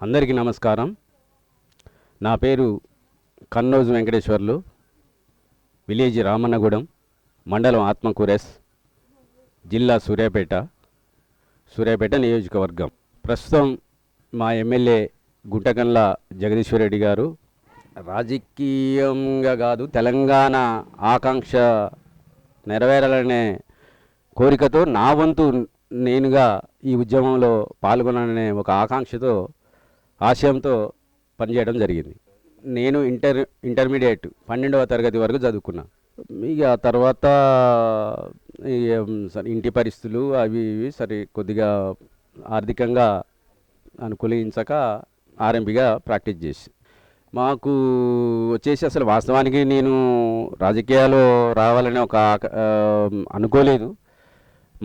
అందరికీ నమస్కారం. నా పేరు కన్నోజు వెంకటేశ్వర్లు విలేజ్ రామన్నగూడెం మండలం ఆత్మకూరెస్ జిల్లా సూర్యాపేట సూర్యాపేట నియోజకవర్గం. ప్రస్తుతం మా ఎమ్మెల్యే గుంటకన్ల జగదీశ్వరరెడ్డి గారు రాజకీయంగా కాదు తెలంగాణ ఆకాంక్ష నెరవేరాలనే కోరికతో నా వంతు నేనుగా ఈ ఉద్యమంలో పాల్గొనాలనే ఒక ఆకాంక్షతో ఆశయంతో పనిచేయడం జరిగింది. నేను ఇంటర్ ఇంటర్మీడియట్ పన్నెండవ తరగతి వరకు చదువుకున్నా. ఇక ఆ తర్వాత ఇంటి పరిస్థితులు అవి ఇవి సరే కొద్దిగా ఆర్థికంగా అనుకూలించక ఆర్ఎంపీగా ప్రాక్టీస్ చేసి. మాకు వచ్చేసి అసలు వాస్తవానికి నేను రాజకీయాలు రావాలని ఒక అనుకోలేదు.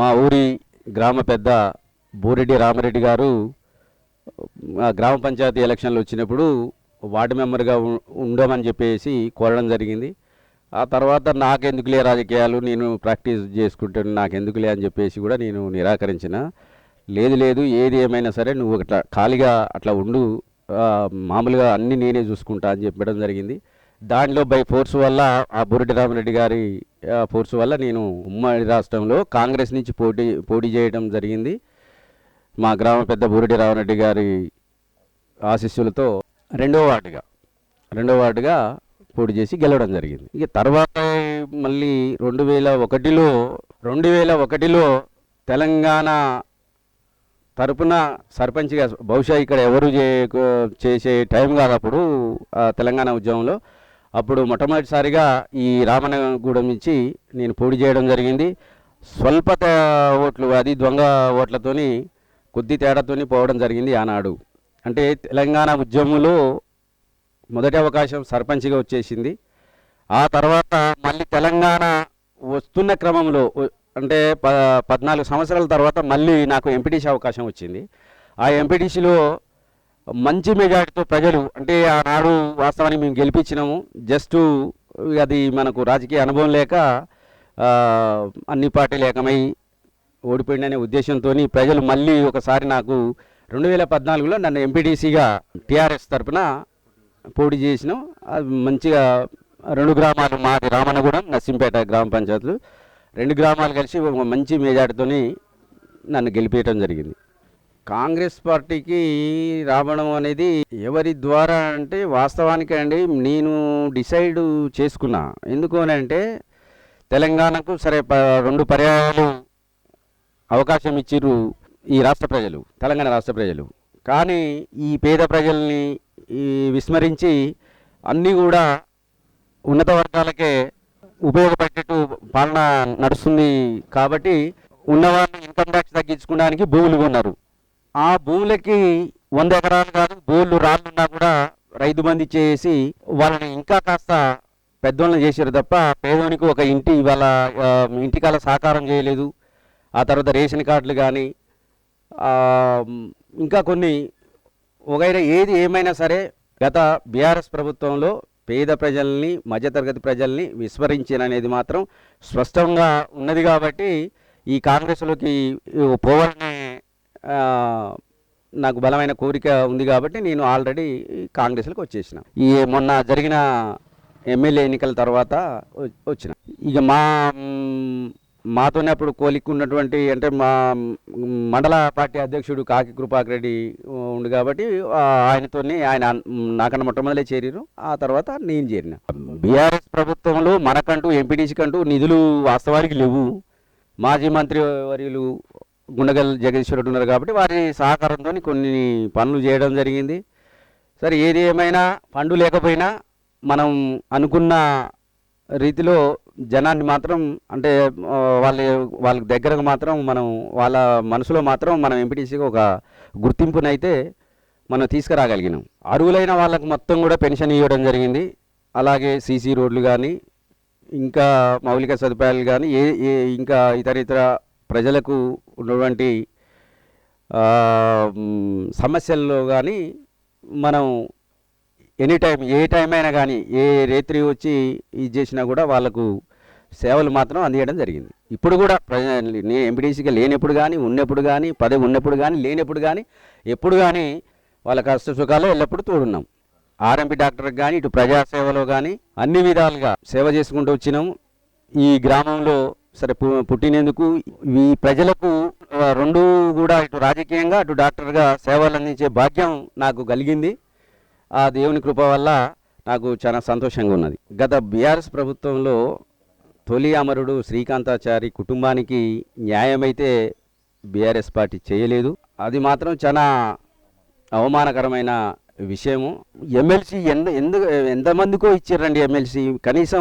మా ఊరి గ్రామ పెద్ద బూరెడ్డి రామరెడ్డి గారు గ్రామ పంచాయతీ ఎలక్షన్లు వచ్చినప్పుడు వార్డు మెంబర్గా ఉండమని చెప్పేసి కోరడం జరిగింది. ఆ తర్వాత నాకెందుకులే రాజకీయాలు నేను ప్రాక్టీస్ చేసుకుంటాను నాకెందుకులే అని చెప్పేసి కూడా నేను నిరాకరించిన. లేదు లేదు ఏది ఏమైనా సరే నువ్వు అట్లా ఖాళీగా అట్లా ఉండు మామూలుగా అన్నీ నేనే చూసుకుంటా అని చెప్పడం జరిగింది. దాంట్లో బై ఫోర్స్ వల్ల ఆ బురెడ్డి రామిరెడ్డి గారి ఫోర్స్ వల్ల నేను ఉమ్మడి రాష్ట్రంలో కాంగ్రెస్ నుంచి పోటీ పోటీ చేయడం జరిగింది. మా గ్రామ పెద్ద బూరెడ్డి రామరెడ్డి గారి ఆశీస్సులతో రెండో వార్డుగా రెండో వార్డుగా పోటీ చేసి గెలవడం జరిగింది. ఇక తర్వాత మళ్ళీ రెండు వేల ఒకటిలో రెండు వేల ఒకటిలో తెలంగాణ తరపున సర్పంచ్గా బహుశా ఇక్కడ ఎవరు చే చేసే టైం కాదప్పుడు ఆ తెలంగాణ ఉద్యమంలో అప్పుడు మొట్టమొదటిసారిగా ఈ రామనగూడెం నుంచి నేను పోటీ చేయడం జరిగింది. స్వల్పత ఓట్లు అది దొంగ ఓట్లతోని కొద్ది తేడాతోనే పోవడం జరిగింది ఆనాడు. అంటే తెలంగాణ ఉద్యమంలో మొదటి అవకాశం సర్పంచ్గా వచ్చేసింది. ఆ తర్వాత మళ్ళీ తెలంగాణ వస్తున్న క్రమంలో అంటే ప పద్నాలుగు సంవత్సరాల తర్వాత మళ్ళీ నాకు ఎంపీటీసీ అవకాశం వచ్చింది. ఆ ఎంపీటీసీలో మంచి మెజార్టీతో ప్రజలు అంటే ఆనాడు వాస్తవానికి మేము గెలిపించినాము. జస్ట్ అది మనకు రాజకీయ అనుభవం లేక అన్ని పార్టీలు ఏకమై ఓడిపోయిందనే ఉద్దేశంతో ప్రజలు మళ్ళీ ఒకసారి నాకు రెండు వేల పద్నాలుగులో నన్ను ఎంపీటీసీగా టీఆర్ఎస్ తరపున పోటీ చేసినాం. అది మంచిగా రెండు గ్రామాలు మాది రామనగూడెం నర్సింపేట గ్రామ పంచాయతీలు. రెండు గ్రామాలు కలిసి ఒక మంచి మెజార్టీతోని నన్ను గెలిపేయటం జరిగింది. కాంగ్రెస్ పార్టీకి రావడం అనేది ఎవరి ద్వారా అంటే వాస్తవానికి అండి నేను డిసైడ్ చేసుకున్నా. ఎందుకు అని అంటే తెలంగాణకు సరే ప- రెండు పర్యాయాలు అవకాశం ఇచ్చిర్రు ఈ రాష్ట్ర ప్రజలు తెలంగాణ రాష్ట్ర ప్రజలు. కానీ ఈ పేద ప్రజల్ని ఈ విస్మరించి అన్నీ కూడా ఉన్నత వర్గాలకే ఉపయోగపడేట్టు పాలన నడుస్తుంది కాబట్టి ఉన్నవాళ్ళు ఇన్కమ్ ట్యాక్స్ తగ్గించుకోవడానికి భూములు కొన్నారు. ఆ భూములకి వంద ఎకరాలు కాదు భూములు రాళ్ళున్నా కూడా రైతు మంది చేసి వాళ్ళని ఇంకా కాస్త పెద్దోళ్ళని చేశారు తప్ప పేదోనికి ఒక ఇంటి వాళ్ళ ఇంటికాల సహకారం చేయలేదు. ఆ తర్వాత రేషన్ కార్డులు కానీ ఇంకా కొన్ని వగైరా ఏది ఏమైనా సరే గత బీఆర్ఎస్ ప్రభుత్వంలో పేద ప్రజల్ని మధ్యతరగతి ప్రజల్ని విస్మరించిననేది మాత్రం స్పష్టంగా ఉన్నది కాబట్టి ఈ కాంగ్రెస్లోకి పోవాలనే నాకు బలమైన కోరిక ఉంది కాబట్టి నేను ఆల్రెడీ కాంగ్రెస్లోకి వచ్చేసిన. ఈ మొన్న జరిగిన ఎమ్మెల్యే ఎన్నికల తర్వాత వచ్చిన. ఇక మా మాతోనే అప్పుడు కోలిక్కున్నటువంటి అంటే మా మండల పార్టీ అధ్యక్షుడు కాకి కృపాకరెడ్డి ఉండు కాబట్టి ఆయనతోనే ఆయన నాకన్నా మొట్టమొదలే చేరిరు ఆ తర్వాత నేను చేరిన. బీఆర్ఎస్ ప్రభుత్వంలో మనకంటూ ఎంపీటీసీ కంటూ నిధులు వాస్తవానికి లేవు. మాజీ మంత్రి వర్యులు గుండగల్ జగదీశ్వరుడు ఉన్నారు కాబట్టి వారి సహకారంతో కొన్ని పనులు చేయడం జరిగింది. సరే ఏది ఏమైనా ఫండు లేకపోయినా మనం అనుకున్న రీతిలో జనాన్ని మాత్రం అంటే వాళ్ళ వాళ్ళ దగ్గరకు మాత్రం మనం వాళ్ళ మనసులో మాత్రం మనం ఎంపీటీసీగా ఒక గుర్తింపునైతే మనం తీసుకురాగలిగినాం. అరువులైన వాళ్ళకు మొత్తం కూడా పెన్షన్ ఇవ్వడం జరిగింది. అలాగే సీసీ రోడ్లు కానీ ఇంకా మౌలిక సదుపాయాలు కానీ ఏ ఏ ఇంకా ఇతర ఇతర ప్రజలకు ఉన్నటువంటి సమస్యల్లో కానీ మనం ఎనీ టైం ఏ టైం అయినా కానీ ఏ రేత్రి వచ్చి ఇది చేసినా కూడా వాళ్ళకు సేవలు మాత్రం అందించడం జరిగింది. ఇప్పుడు కూడా ప్రజ నేను ఎంపీడీసీగా లేనప్పుడు కానీ ఉన్నప్పుడు కానీ పదవి ఉన్నప్పుడు కానీ లేనప్పుడు కానీ ఎప్పుడు కానీ వాళ్ళ కష్ట సుఖాలు ఎల్లప్పుడూ తోడున్నాం. ఆర్ఎంపీ డాక్టర్కి కానీ ఇటు ప్రజాసేవలో కానీ అన్ని విధాలుగా సేవ చేసుకుంటూ వచ్చినాం. ఈ గ్రామంలో సరే పు- పుట్టినందుకు ఈ ప్రజలకు రెండు కూడా ఇటు రాజకీయంగా అటు డాక్టర్గా సేవలు అందించే భాగ్యం నాకు కలిగింది. ఆ దేవుని కృప వల్ల నాకు చాలా సంతోషంగా ఉన్నది. గత బీఆర్ఎస్ ప్రభుత్వంలో తొలి అమరుడు శ్రీకాంతాచారి కుటుంబానికి న్యాయమైతే బీఆర్ఎస్ పార్టీ చేయలేదు. అది మాత్రం చాలా అవమానకరమైన విషయము. ఎమ్మెల్సీ ఎంత ఎందుకు ఎంతమందికో ఇచ్చారండి ఎమ్మెల్సీ. కనీసం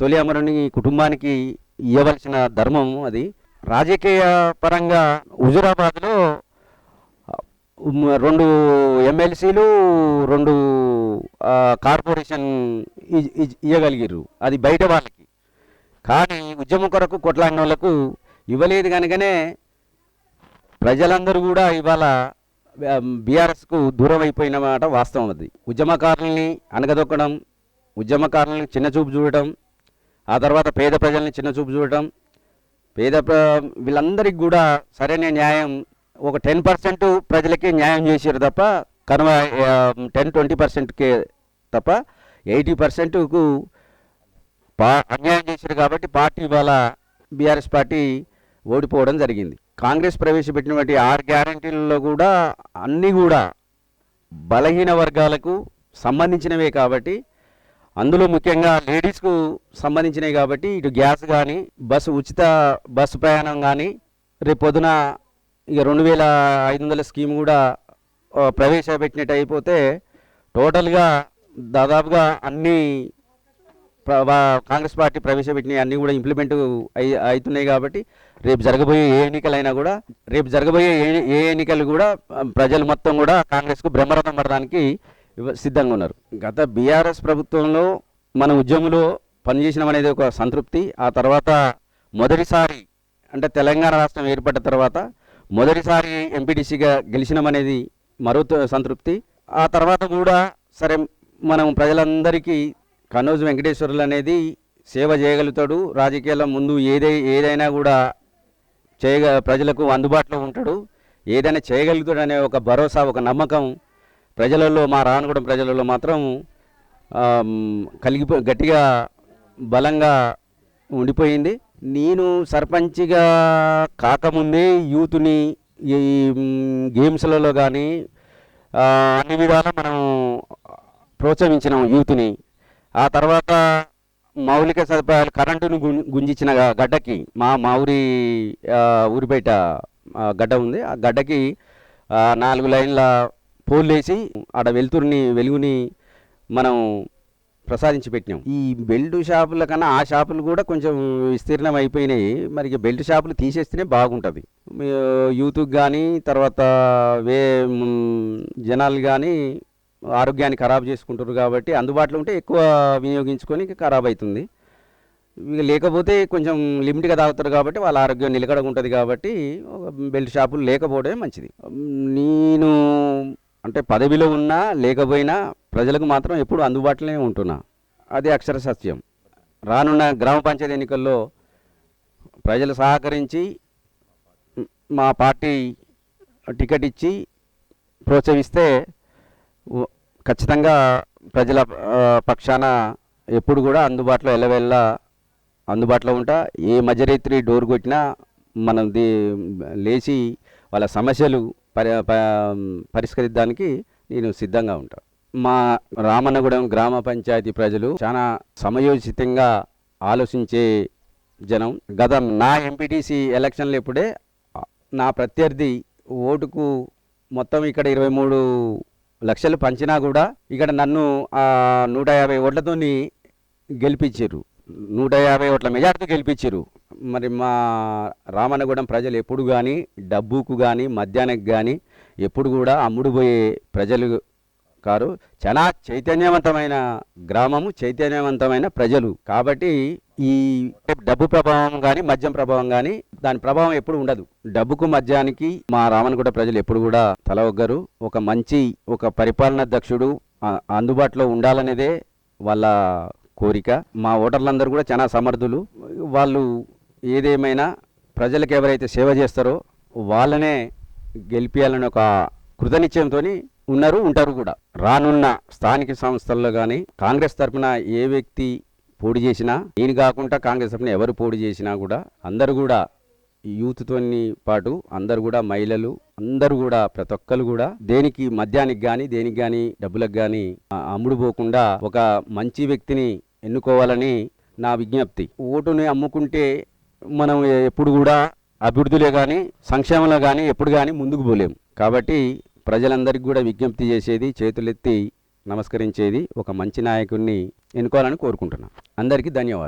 తొలి అమరుని కుటుంబానికి ఇవ్వవలసిన ధర్మం అది. రాజకీయ పరంగా హుజురాబాద్లో రెండు ఎమ్మెల్సీలు రెండు కార్పొరేషన్ ఇ- ఇవ్వగలిగారు అది బయట వాళ్ళకి. కానీ ఉద్యమం కొరకు కొట్లాడిన వాళ్ళకు ఇవ్వలేదు కనుకనే ప్రజలందరూ కూడా ఇవాళ బీఆర్ఎస్కు దూరం అయిపోయిన మాట వాస్తవం అది ఉద్యమకారుల్ని అనగదొక్కడం ఉద్యమకారుల్ని చిన్నచూపు చూడటం ఆ తర్వాత పేద ప్రజల్ని చిన్నచూపు చూడటం పేద ప్ర వీళ్ళందరికీ కూడా సరైన న్యాయం ఒక టెన్ పర్సెంట్ ప్రజలకే న్యాయం చేసారు తప్ప కనుమ టెన్ ట్వంటీ పర్సెంట్కే తప్ప ఎయిటీ పర్సెంట్కు అన్యాయం చేశారు కాబట్టి పార్టీ ఇవాళ బీఆర్ఎస్ పార్టీ ఓడిపోవడం జరిగింది. కాంగ్రెస్ ప్రవేశపెట్టినటువంటి ఆరు గ్యారంటీలలో కూడా అన్నీ కూడా బలహీన వర్గాలకు సంబంధించినవే కాబట్టి అందులో ముఖ్యంగా లేడీస్కు సంబంధించినవి కాబట్టి ఇటు గ్యాస్ కానీ బస్సు ఉచిత బస్సు ప్రయాణం కానీ రేపు పొద్దున ఇక రెండు వేల ఐదు వందల స్కీమ్ కూడా ప్రవేశపెట్టినట్టు అయిపోతే టోటల్గా దాదాపుగా అన్ని కాంగ్రెస్ పార్టీ ప్రవేశపెట్టిన అన్నీ కూడా ఇంప్లిమెంట్ అయి అవుతున్నాయి కాబట్టి రేపు జరగబోయే ఏ ఎన్నికలైనా కూడా రేపు జరగబోయే ఏ ఏ ఎన్నికలు కూడా ప్రజలు మొత్తం కూడా కాంగ్రెస్కు బ్రహ్మరథం పడడానికి సిద్ధంగా ఉన్నారు. గత బీఆర్ఎస్ ప్రభుత్వంలో మన ఉద్యమంలో పనిచేసినాం అనేది ఒక సంతృప్తి. ఆ తర్వాత మొదటిసారి అంటే తెలంగాణ రాష్ట్రం ఏర్పడ్డ తర్వాత మొదటిసారి ఎంపీటీసీగా గెలిచినామనేది మరో త- సంతృప్తి. ఆ తర్వాత కూడా సరే మనం ప్రజలందరికీ కనోజు వెంకటేశ్వరులు అనేది సేవ చేయగలుగుతాడు. రాజకీయాల ముందు ఏదై ఏదైనా కూడా చేయగ ప్రజలకు అందుబాటులో ఉంటాడు. ఏదైనా చేయగలుగుతాడు అనే ఒక భరోసా ఒక నమ్మకం ప్రజలలో మా రానుగూడెం ప్రజలలో మాత్రం కలిగిపో గట్టిగా బలంగా ఉండిపోయింది. నేను సర్పంచ్గా కాకముందే యూత్ని ఈ గేమ్స్లలో కానీ అన్ని విధాలా మనం ప్రోత్సహించినాం యూత్ని. ఆ తర్వాత మౌలిక సదుపాయాలు కరెంటును గుం గుంజించిన గడ్డకి మా మా ఊరి ఊరి బయట గడ్డ ఉంది. ఆ గడ్డకి నాలుగు లైన్ల పోల్ వేసి ఆడ వెలుతురుని వెలుగుని మనం ప్రసాదించి పెట్టినాం. ఈ బెల్ట్ షాపుల కన్నా ఆ షాపులు కూడా కొంచెం విస్తీర్ణం అయిపోయినాయి. మరి బెల్ట్ షాపులు తీసేస్తేనే బాగుంటుంది. యూత్కి కానీ తర్వాత వే జనాలు కానీ ఆరోగ్యాన్ని ఖరాబ్ చేసుకుంటారు కాబట్టి అందుబాటులో ఉంటే ఎక్కువ వినియోగించుకొని ఖరాబ్ అవుతుంది. ఇక లేకపోతే కొంచెం లిమిట్గా తాగుతారు కాబట్టి వాళ్ళ ఆరోగ్యం నిలకడగా ఉంటుంది కాబట్టి ఒక బెల్ట్ షాపులు లేకపోవడమే మంచిది. నేను అంటే పదవిలో ఉన్నా లేకపోయినా ప్రజలకు మాత్రం ఎప్పుడు అందుబాటులోనే ఉంటున్నా. అది అక్షర సత్యం. రానున్న గ్రామ పంచాయతీ ఎన్నికల్లో ప్రజలు సహకరించి మా పార్టీ టికెట్ ఇచ్చి ప్రోత్సహిస్తే ఖచ్చితంగా ప్రజల పక్షాన ఎప్పుడు కూడా అందుబాటులో ఎల్లవెల్లా అందుబాటులో ఉంటా. ఏ మధ్యరేత్రి డోర్ కొట్టినా మనం దీ లేచి వాళ్ళ సమస్యలు పరి ప- పరిష్కరించడానికి నేను సిద్ధంగా ఉంటా. మా రామన్నగూడెం గ్రామ పంచాయతీ ప్రజలు చాలా సమయోచితంగా ఆలోచించే జనం. గత నా ఎంపీటీసీ ఎలక్షన్లు ఇప్పుడే నా ప్రత్యర్థి ఓటుకు మొత్తం ఇక్కడ ఇరవై మూడు లక్షలు పంచినా కూడా ఇక్కడ నన్ను నూట యాభై ఓట్లతోని గెలిపించారు. నూట యాభై ఓట్ల మెజార్టీ గెలిపించారు. మరి మా రామన్నగూడెం ప్రజలు ఎప్పుడు కానీ డబ్బుకు కానీ మద్యానికి కానీ ఎప్పుడు కూడా అమ్ముడుపోయే ప్రజలు కారు. చాలా చైతన్యవంతమైన గ్రామము చైతన్యవంతమైన ప్రజలు. కాబట్టి ఈ డబ్బు ప్రభావం కానీ మద్యం ప్రభావం కానీ దాని ప్రభావం ఎప్పుడు ఉండదు. డబ్బుకు మద్యానికి మా రామనగూడ ప్రజలు ఎప్పుడు కూడా తల ఒగ్గరు. ఒక మంచి ఒక పరిపాలన దక్షుడు అందుబాటులో ఉండాలనేదే వాళ్ళ కోరిక. మా ఓటర్లందరూ కూడా చాలా సమర్థులు. వాళ్ళు ఏదేమైనా ప్రజలకు ఎవరైతే సేవ చేస్తారో వాళ్ళనే గెలిపించాలని ఒక కృతనిశ్చయంతో ఉన్నారు ఉంటారు కూడా. రానున్న స్థానిక సంస్థల్లో కానీ కాంగ్రెస్ తరఫున ఏ వ్యక్తి పోటీ చేసినా నేను కాకుండా కాంగ్రెస్ తరఫున ఎవరు పోటీ చేసినా కూడా అందరూ కూడా యూత్తో పాటు అందరు కూడా మహిళలు అందరూ కూడా ప్రతి ఒక్కరు కూడా దేనికి మద్యానికి కానీ దేనికి కానీ డబ్బులకు కానీ అమ్ముడుపోకుండా ఒక మంచి వ్యక్తిని ఎన్నుకోవాలని నా విజ్ఞప్తి. ఓటుని అమ్ముకుంటే మనం ఎప్పుడు కూడా అభివృద్ధిలో కానీ సంక్షేమంలో కానీ ఎప్పుడు కానీ ముందుకు పోలేము కాబట్టి ప్రజలందరికీ కూడా విజ్ఞప్తి చేసేది చేతులెత్తి నమస్కరించేది ఒక మంచి నాయకుడిని ఎన్నుకోవాలని కోరుకుంటున్నాను అందరికీ ధన్యవాదాలు.